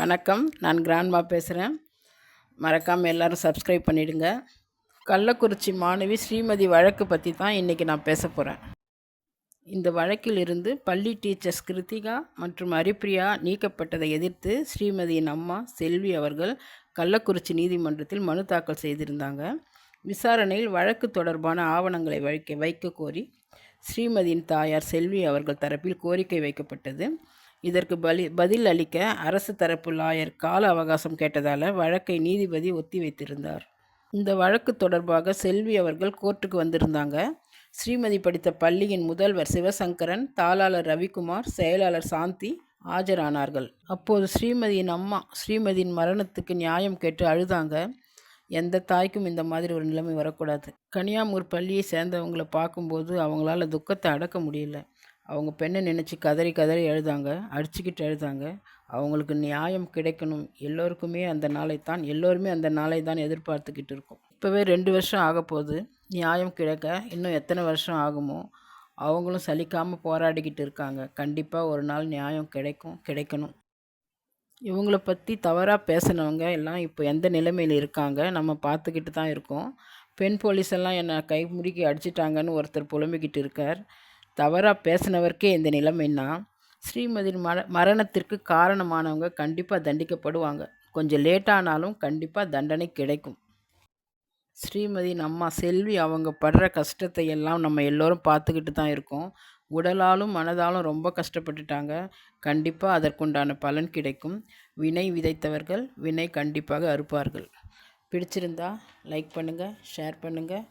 வணக்கம். நான் கிராண்ட்மா பேசுகிறேன் மறக்காமல் எல்லோரும் சப்ஸ்கிரைப் பண்ணிவிடுங்க கள்ளக்குறிச்சி மாணவி ஸ்ரீமதி வழக்கு பற்றி தான் இன்றைக்கி நான் பேச போகிறேன் இந்த வழக்கில் இருந்து பள்ளி டீச்சர்ஸ் கிருத்திகா மற்றும் ஹரிப்ரியா நீக்கப்பட்டதை எதிர்த்து ஸ்ரீமதியின் அம்மா செல்வி அவர்கள் கள்ளக்குறிச்சி நீதிமன்றத்தில் மனு தாக்கல் செய்திருந்தாங்க. விசாரணையில் வழக்கு தொடர்பான ஆவணங்களை வைக்க வைக்க கோரி ஸ்ரீமதியின் தாயார் செல்வி அவர்கள் தரப்பில் கோரிக்கை வைக்கப்பட்டது. இதற்கு பலி பதில் அளிக்க அரசு தரப்பு லாயர் கால அவகாசம் கேட்டதால் வழக்கை நீதிபதி ஒத்தி வைத்திருந்தார். இந்த வழக்கு தொடர்பாக செல்வி அவர்கள் கோர்ட்டுக்கு வந்திருந்தாங்க. ஸ்ரீமதி படித்த பள்ளியின் முதல்வர் சிவசங்கரன் தாளாளர் ரவிக்குமார் செயலாளர் சாந்தி ஆஜரானார்கள். அப்போது ஸ்ரீமதியின் அம்மா ஸ்ரீமதியின் மரணத்துக்கு நியாயம் கேட்டு அழுதாங்க. எந்த தாய்க்கும் இந்த மாதிரி ஒரு நிலைமை வரக்கூடாது. கனியாமூர் பள்ளியை சேர்ந்தவங்களை பார்க்கும்போது அவங்களால துக்கத்தை அடக்க முடியல. அவங்க பெண்ணை நினச்சி கதறி கதறி எழுதாங்க அடிச்சுக்கிட்டு எழுதாங்க. அவங்களுக்கு நியாயம் கிடைக்கணும். எல்லோருக்குமே அந்த நாளை தான் எல்லோருமே அந்த நாளை தான் எதிர்பார்த்துக்கிட்டு இருக்கோம். இப்போவே ரெண்டு வருஷம் ஆக போகுது. நியாயம் கிடைக்க இன்னும் எத்தனை வருஷம் ஆகுமோ? அவங்களும் சலிக்காமல் போராடிக்கிட்டு இருக்காங்க. கண்டிப்பாக ஒரு நாள் நியாயம் கிடைக்கும் கிடைக்கணும். இவங்கள பற்றி தவறாக பேசினவங்க எல்லாம் இப்போ எந்த நிலைமையில் இருக்காங்க? நம்ம பார்த்துக்கிட்டு தான் இருக்கோம். பெண் போலீஸ் எல்லாம் என்னை கை முறுக்கி அடிச்சிட்டாங்கன்னு ஒருத்தர் புலம்பிக்கிட்டு இருக்கார். தவறாக பேசினவருக்கே இந்த நிலைமைன்னா ஸ்ரீமதி மர மரணத்திற்கு காரணமானவங்க கண்டிப்பாக தண்டிக்கப்படுவாங்க. கொஞ்சம் லேட்டானாலும் கண்டிப்பாக தண்டனை கிடைக்கும். ஸ்ரீமதியின் அம்மா செல்வி அவங்க படுற கஷ்டத்தை எல்லாம் நம்ம எல்லோரும் பார்த்துக்கிட்டு தான் இருக்கோம். உடலாலும் மனதாலும் ரொம்ப கஷ்டப்பட்டுட்டாங்க. கண்டிப்பாக அதற்குண்டான பலன் கிடைக்கும். வினை விதைத்தவர்கள் வினை கண்டிப்பாக அறுப்பார்கள். பிடிச்சிருந்தா லைக் பண்ணுங்கள் ஷேர் பண்ணுங்கள்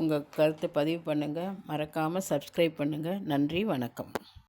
உங்கள் கருத்தை பதிவு பண்ணுங்கள் மறக்காமல் சப்ஸ்கிரைப் பண்ணுங்கள் நன்றி வணக்கம்.